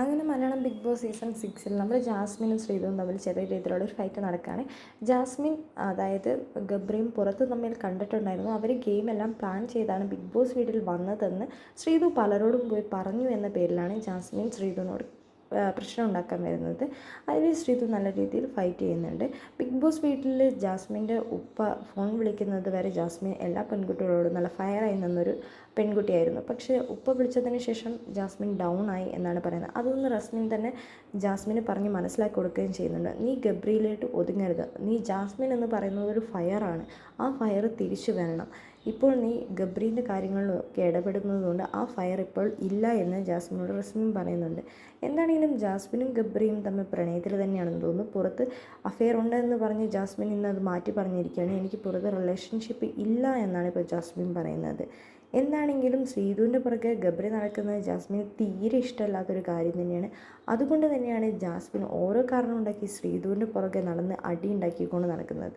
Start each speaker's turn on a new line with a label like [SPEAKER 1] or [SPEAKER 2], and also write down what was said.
[SPEAKER 1] അങ്ങനെ Malayalam big boss season സിക്സിൽ നമ്മൾ ജാസ്മിനും ശ്രീധുവും തമ്മിൽ ചെറിയ രീതിയിലുള്ള ഒരു ഫൈറ്റ് നടക്കുകയാണ്. ജാസ്മിൻ അതായത് ഗബ്രിയും പുറത്ത് തമ്മിൽ കണ്ടിട്ടുണ്ടായിരുന്നു. അവർ ഗെയിമെല്ലാം പ്ലാൻ ചെയ്താണ് ബിഗ് ബോസ് വീട്ടിൽ വന്നതെന്ന് ശ്രീധു പലരോടും പോയി പറഞ്ഞു എന്ന പേരിലാണ് ജാസ്മിൻ ശ്രീതുവിനോട് പ്രശ്നം ഉണ്ടാക്കാൻ വരുന്നത്. അതിൽ ശ്രീതു നല്ല രീതിയിൽ ഫൈറ്റ് ചെയ്യുന്നുണ്ട്. ബിഗ് ബോസ് വീട്ടിൽ ജാസ്മിന്റെ ഉപ്പ ഫോൺ വിളിക്കുന്നത് വരെ ജാസ്മിൻ എല്ലാ പെൺകുട്ടികളോടും നല്ല ഫയറായി നിന്നൊരു പെൺകുട്ടിയായിരുന്നു. പക്ഷേ ഉപ്പ വിളിച്ചതിന് ശേഷം ജാസ്മിൻ ഡൗൺ ആയി എന്നാണ് പറയുന്നത്. അതൊന്ന് റസ്മിൻ തന്നെ ജാസ്മിന് പറഞ്ഞ് മനസ്സിലാക്കി കൊടുക്കുകയും ചെയ്യുന്നുണ്ട്. നീ ഗബ്രിയിലോട്ട് ഒതുങ്ങരുത്. നീ ജാസ്മിൻ എന്ന് പറയുന്നത് ഒരു ഫയറാണ് ആ ഫയർ തിരിച്ചു വരണം. ഇപ്പോൾ നീ ഗബ്രീന്റെ കാര്യങ്ങളിലൊക്കെ ഇടപെടുന്നതുകൊണ്ട് ആ ഫയർ ഇപ്പോൾ ഇല്ല എന്ന് ജാസ്മിനോട് റസ്മിൻ പറയുന്നുണ്ട്. എന്താണെങ്കിലും ജാസ്മിനും ഗബ്രിയും തമ്മിൽ പ്രണയത്തിൽ തന്നെയാണെന്ന് തോന്നുന്നു. പുറത്ത് അഫെയർ ഉണ്ടെന്ന് പറഞ്ഞ് ജാസ്മിൻ ഇന്ന് അത് മാറ്റി പറഞ്ഞിരിക്കുകയാണ്. എനിക്ക് പുറത്ത് റിലേഷൻഷിപ്പ് ഇല്ല എന്നാണ് ഇപ്പോൾ ജാസ്മിൻ പറയുന്നത്. എന്താണെങ്കിലും ശ്രീധുവിന്റെ പുറകെ ഗബ്രി നടക്കുന്നത് ജാസ്മിന് തീരെ ഇഷ്ടമല്ലാത്തൊരു കാര്യം തന്നെയാണ്. അതുകൊണ്ട് തന്നെയാണ് ജാസ്മിൻ ഓരോ കാരണം ഉണ്ടാക്കി ശ്രീധുവിന്റെ പുറകെ നടന്ന് അടി ഉണ്ടാക്കിക്കൊണ്ട് നടക്കുന്നത്.